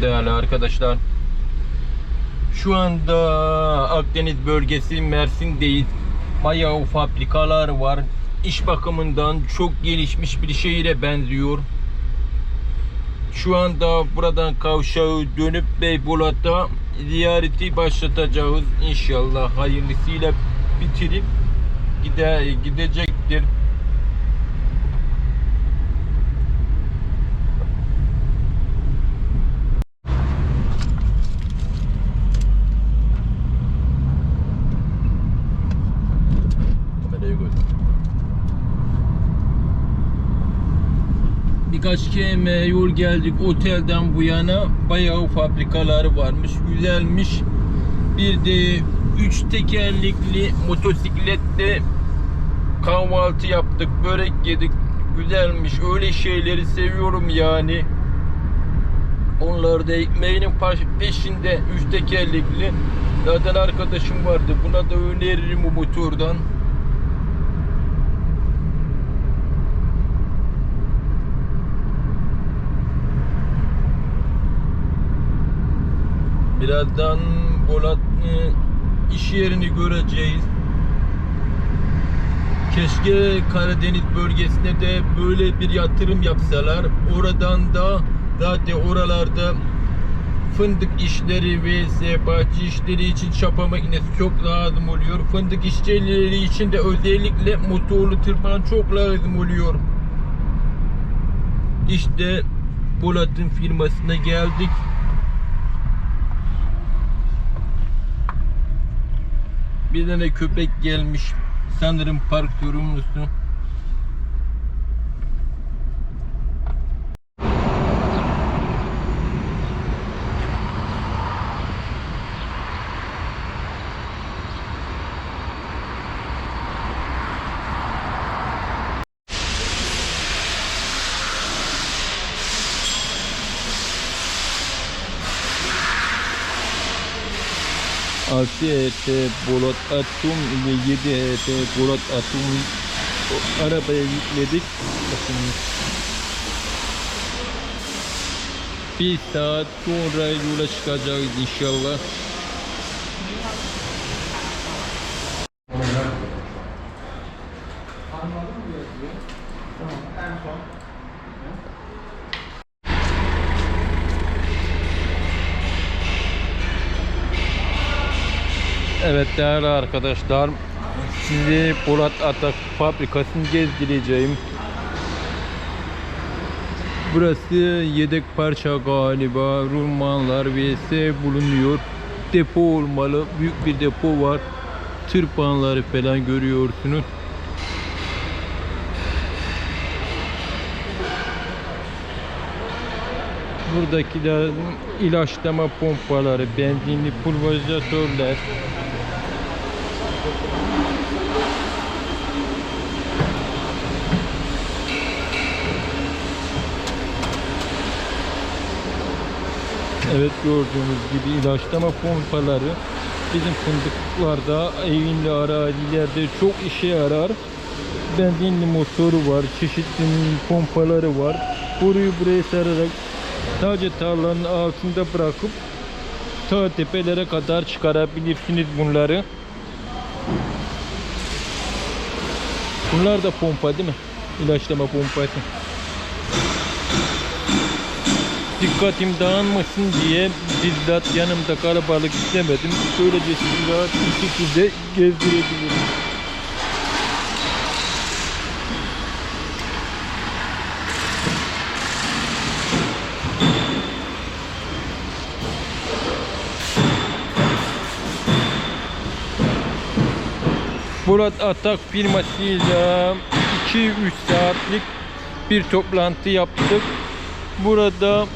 Değerli arkadaşlar. Şu anda Akdeniz bölgesi Mersin'deyiz. Bayağı fabrikalar var. İş bakımından çok gelişmiş bir şehire benziyor. Şu anda buradan kavşağı dönüp Beybulat'a ziyareti başlatacağız. İnşallah hayırlısıyla bitirip gide, gidecektir. Birkaç keme yol geldik otelden bu yana. Bayağı fabrikaları varmış güzelmiş. Bir de üç tekerlekli motosikletle kahvaltı yaptık börek yedik. Güzelmiş öyle şeyleri seviyorum yani. Onlar da ekmeğinin peşinde üç tekerlekli. Zaten arkadaşım vardı buna da öneririm bu motordan Birazdan Bolat e, iş yerini göreceğiz. Keşke Karadeniz bölgesine de böyle bir yatırım yapsalar. Oradan da zaten oralarda fındık işleri ve bahçe işleri için çapa makinesi çok lazım oluyor. Fındık işçileri için de özellikle motorlu tırpan çok lazım oluyor. İşte Bolat'ın firmasına geldik. Bir tane köpek gelmiş. Sanırım park yorumun üstüne. 6 et bolat attım ve 7 et bolat attım arabaya yükledik. Bakın. Bir saat sonra yola çıkacağız inşallah. Evet değerli arkadaşlar sizi Polat Atak fabrikasını gezdireceğim. Burası yedek parça galiba rulmanlar vs bulunuyor. Depo olmalı. Büyük bir depo var. Tırpanları falan görüyorsunuz. Buradakiler ilaçlama pompaları, benzinli pulverizatörler, Evet gördüğünüz gibi ilaçlama pompaları bizim fındıklarda, evinli arazilerde çok işe yarar. Benzinli motoru var, çeşitli pompaları var. Boruyu buraya sararak sadece tarlanın altında bırakıp ta tepelere kadar çıkarabilirsiniz bunları. Bunlar da pompa değil mi? İlaçlama pompası. Dikkatim dağılmasın diye bizzat yanımda kalabalık istemedim. Böylece sizi rahat bir şekilde gezdirebilirim. Murat Atak firmasıyla 2-3 saatlik bir toplantı yaptık. Burada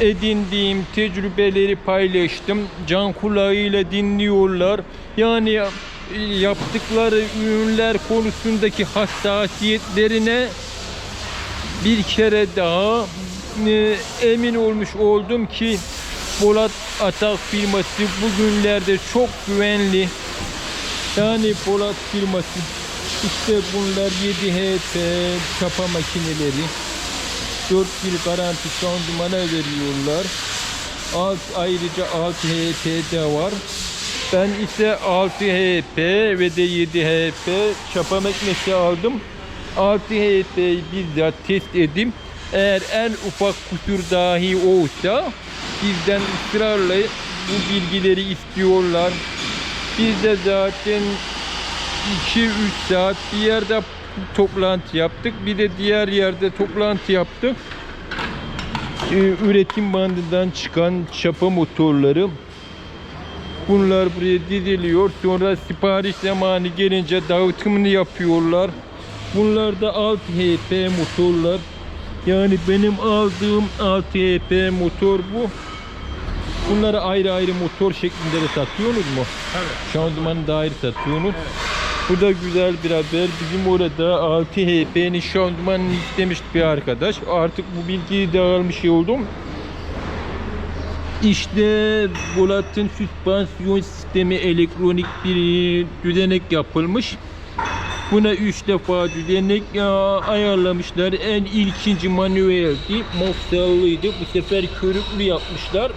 edindiğim tecrübeleri paylaştım. Can kulağıyla dinliyorlar. Yani yaptıkları ürünler konusundaki hassasiyetlerine bir kere daha e, emin olmuş oldum ki Polat Atak firması bugünlerde çok güvenli. Yani Polat firması işte bunlar 7 HP çapa makineleri 4 yıl garanti şandımana veriyorlar. Alt, ayrıca 6 HP de var. Ben ise 6 HP ve de 7 HP çapa makinesi aldım. 6 HP'yi bizzat test edeyim. Eğer en ufak kusur dahi olsa bizden ısrarla bu bilgileri istiyorlar. Biz de zaten 2-3 saat bir yerde toplantı yaptık. Bir de diğer yerde toplantı yaptık. Ee, üretim bandından çıkan çapa motorları Bunlar buraya diziliyor. Sonra sipariş zamanı gelince dağıtımını yapıyorlar. Bunlar da 6 HP motorlar. Yani benim aldığım 6 HP motor bu. Bunları ayrı ayrı motor şeklinde de satıyorsunuz mu? Evet. Şanzımanı da ayrı satıyorsunuz. Bu da güzel bir haber. Bizim orada 6 HP'nin şanzımanını istemiş bir arkadaş. Artık bu bilgiyi de almış oldum. İşte Bolat'ın süspansiyon sistemi elektronik bir düzenek yapılmış. Buna 3 defa düzenek ya, ayarlamışlar. En ilkinci manueldi. Mofsallıydı. Bu sefer körüklü yapmışlar.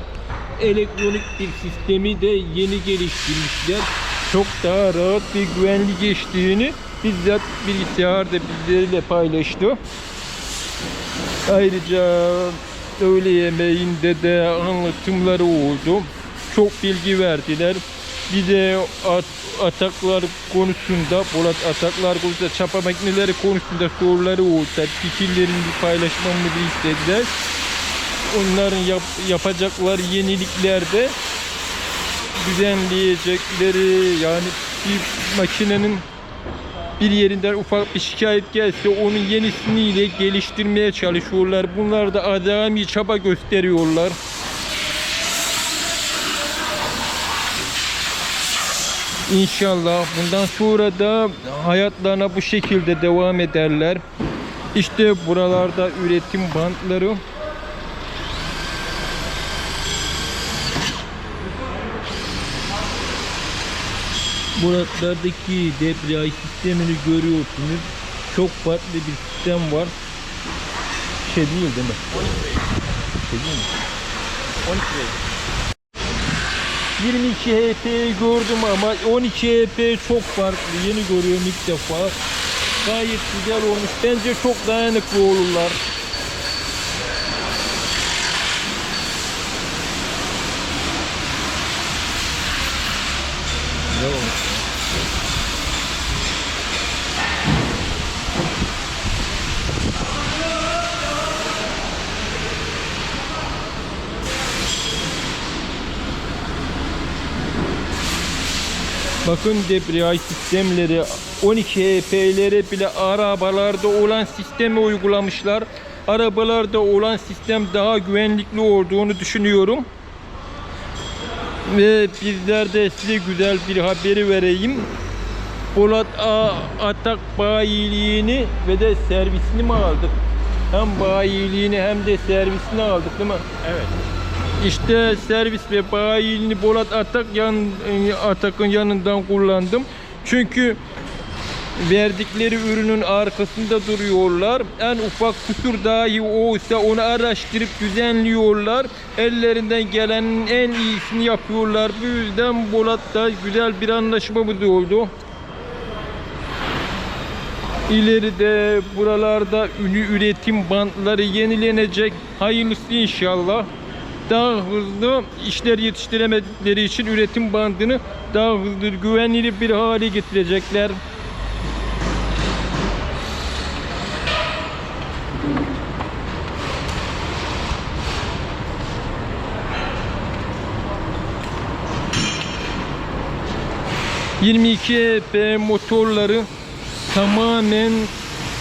Elektronik bir sistemi de yeni geliştirmişler. Çok daha rahat ve güvenli geçtiğini bizzat bilgisayarda bizlerle paylaştı. Ayrıca öğle yemeğinde de anlatımları oldu. Çok bilgi verdiler. Bir de at, ataklar konusunda, Polat ataklar konusunda, çapa makineleri konusunda soruları oldu. Fikirlerini paylaşmamızı istediler. Onların yap, yapacakları yeniliklerde düzenleyecekleri yani bir makinenin bir yerinden ufak bir şikayet gelse onun yenisini geliştirmeye çalışıyorlar. Bunlar da azami çaba gösteriyorlar. İnşallah bundan sonra da hayatlarına bu şekilde devam ederler. İşte buralarda üretim bantları. Buralardaki debriyaj sistemini görüyorsunuz. Çok farklı bir sistem var. Şey değil değil mi? Şey değil mi? 22 HP'yi gördüm ama 12 HP çok farklı. Yeni görüyorum ilk defa. Gayet güzel olmuş. Bence çok dayanıklı olurlar. Güzel olmuş. Bakın debriyaj sistemleri 12 HP'lere bile arabalarda olan sistemi uygulamışlar. Arabalarda olan sistem daha güvenlikli olduğunu düşünüyorum. Ve bizler de size güzel bir haberi vereyim. Polat A Atak bayiliğini ve de servisini mi aldık? Hem bayiliğini hem de servisini aldık değil mi? Evet. İşte servis ve bayiliğini Bolat Atak yan, Atak'ın yanından kullandım. Çünkü verdikleri ürünün arkasında duruyorlar. En ufak kusur dahi olsa onu araştırıp düzenliyorlar. Ellerinden gelenin en iyisini yapıyorlar. Bu yüzden Bolat'ta güzel bir anlaşmamız oldu. İleride buralarda ünlü üretim bantları yenilenecek. Hayırlısı inşallah. Daha hızlı işler yetiştiremedikleri için üretim bandını daha hızlı, güvenilir bir hale getirecekler. ...22 HP motorları tamamen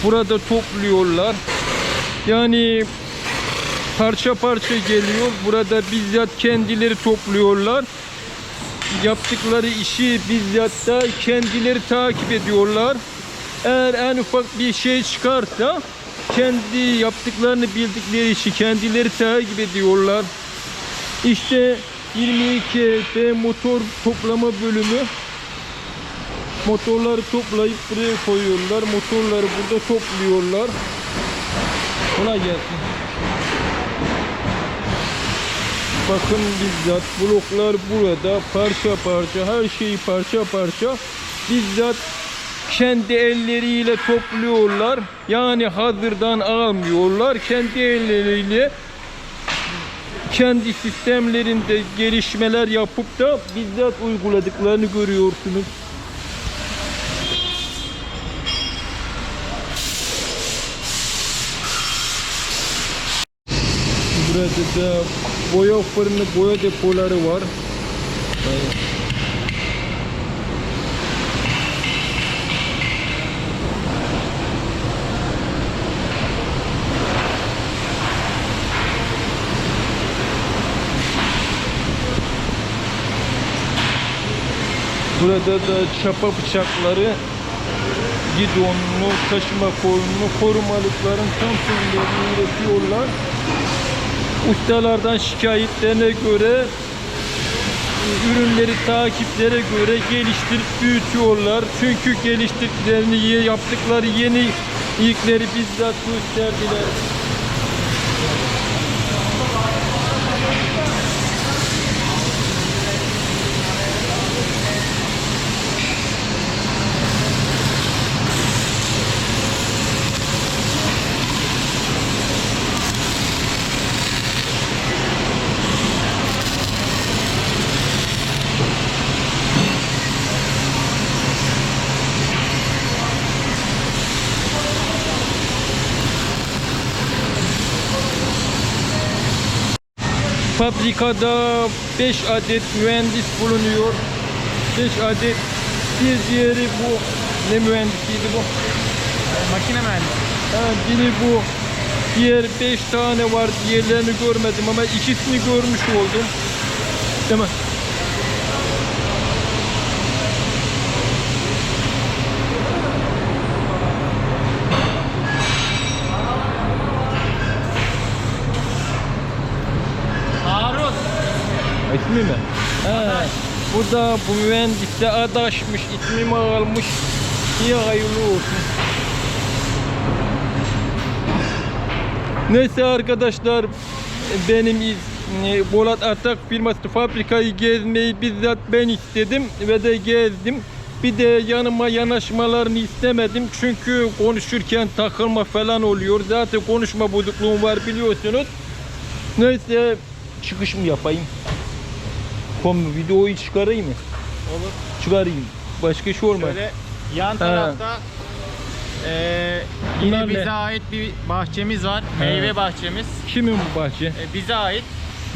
burada topluyorlar. Yani parça parça geliyor. Burada bizzat kendileri topluyorlar. Yaptıkları işi bizzat da kendileri takip ediyorlar. Eğer en ufak bir şey çıkarsa kendi yaptıklarını bildikleri işi kendileri takip ediyorlar. İşte 22 HP motor toplama bölümü motorları toplayıp buraya koyuyorlar. Motorları burada topluyorlar. Kolay gelsin. Bakın bizzat bloklar burada parça parça her şeyi parça parça bizzat kendi elleriyle topluyorlar. Yani hazırdan almıyorlar. Kendi elleriyle kendi sistemlerinde gelişmeler yapıp da bizzat uyguladıklarını görüyorsunuz. Burada da boya fırını, boya depoları var. Burada da çapa bıçakları, gidonlu, taşıma kolunu, korumalıkların tam türlerini üretiyorlar. Ustalardan şikayetlerine göre ürünleri takiplere göre geliştirip büyütüyorlar. Çünkü geliştirdiklerini yaptıkları yeni ilkleri bizzat gösterdiler. Fabrikada 5 adet mühendis bulunuyor. 5 adet. Bir diğeri bu. Ne mühendisiydi bu? Makine mühendisi. Ha, biri bu. Diğer 5 tane var. Diğerlerini görmedim ama ikisini görmüş oldum. Değil mi? Harun. İsmi mi? Ha, bu da bu mühendis de adaşmış, ismimi almış. İyi hayırlı olsun. Neyse arkadaşlar benim iz- Bolat Atak firması fabrikayı gezmeyi bizzat ben istedim ve de gezdim. Bir de yanıma yanaşmalarını istemedim çünkü konuşurken takılma falan oluyor. Zaten konuşma bozukluğum var biliyorsunuz. Neyse çıkış mı yapayım? Kom videoyu çıkarayım mı? Olur. Çıkarayım. Başka şey olmaz. Şöyle yan tarafta eee yine Bunlar ne? bize ait bir bahçemiz var. Meyve bahçemiz. Kimin bu bahçe? E, bize ait.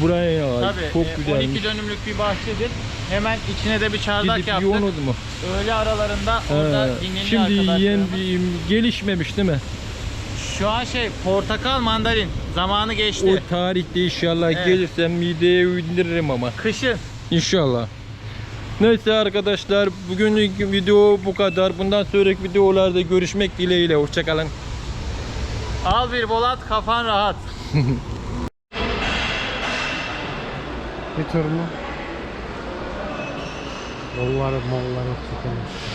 Buraya ait. Tabii. Çok e, güzelmiş. 12 dönümlük bir bahçedir. Hemen içine de bir çardak Gidip yaptık. yoğunuz mu? Öğle aralarında orada He. dinleniyor Şimdi yeni arkadaşlarımız. bir gelişmemiş değil mi? Şu an şey portakal mandalin zamanı geçti. O tarihte inşallah Evet. gelirsem mideye indiririm ama. Kışın. İnşallah. Neyse arkadaşlar bugünlük video bu kadar. Bundan sonraki videolarda görüşmek dileğiyle. Hoşçakalın. Al bir bolat kafan rahat. Bir tur mu? Yolları molları sıkılmış.